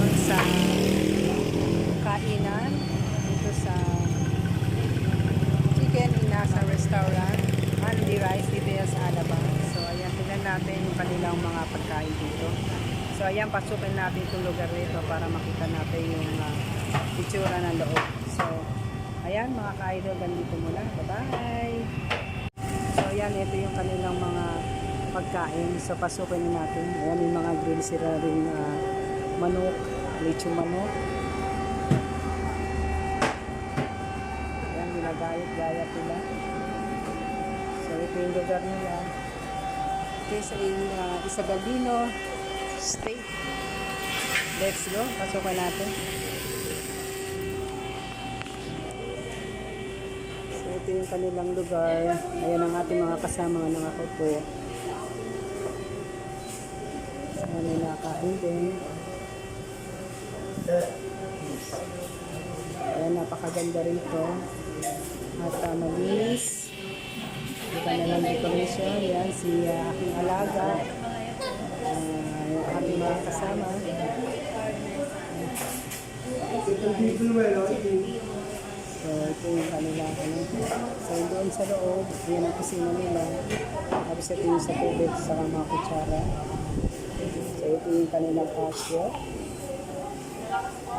ngayon sa kainan dito sa Chicken Inasa Restaurant Andy Rice dito sa Alabang. So ayan, tignan natin yung kanilang mga pagkain dito. So ayan, pasukin natin itong lugar nito para makita natin yung uh, itsura ng loob. So ayan mga ka-idol, ganito muna. Bye-bye! So ayan, ito yung kanilang mga pagkain. So pasukin na natin. Ayan yung mga grill sila rin uh, manok, lechong manok. Ayan, ginagayat-gayat nila. So ito yung lugar nila. Ito sa uh, Isabelino State. Let's go. Pasukan natin. So ito yung kanilang lugar. Ayan ang ating mga kasama ng ako po. Ayan may nakain din. Ayan, napakaganda rin to. At uh, malinis. Ito na lang decoration. Ayan, si uh, aking alaga. Uh, yung aking mga kasama. So, ito yung kanilang ano. So, doon sa loob, yan ang kusina nila. Tapos ito yung sa tubig sa mga kutsara. So, ito yung kanilang patio.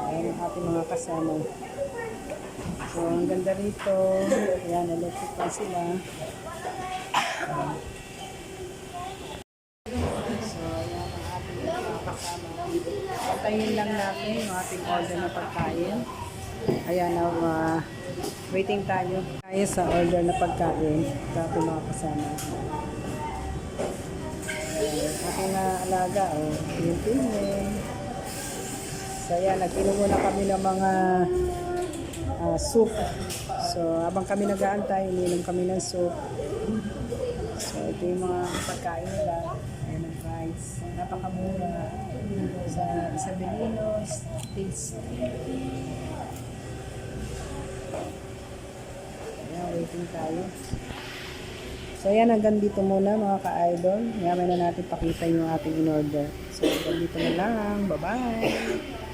Ayan ang ating mga kasama. So, ang ganda rito. Ayan, electric pa sila. So, ayan ang ating mga kasama. Patayin lang natin yung ating order na pagkain. Ayan, now, uh, waiting tayo. Tayo sa order na pagkain sa ating mga kasama. Ayan, aking uh, alaga, oh, yung tingin. So, ayan, nag-inom muna kami ng mga ah, soup. So, habang kami nag-aantay, ininom kami ng soup. So, ito yung mga pagkain nila. Ayan ang price. Napakamura. Sa Isabelinos, Taste. Ayan, waiting tayo. So, ayan, hanggang dito muna mga ka-idol. Ngayon na natin pakita yung ating in-order. So, hanggang dito na lang. Bye-bye!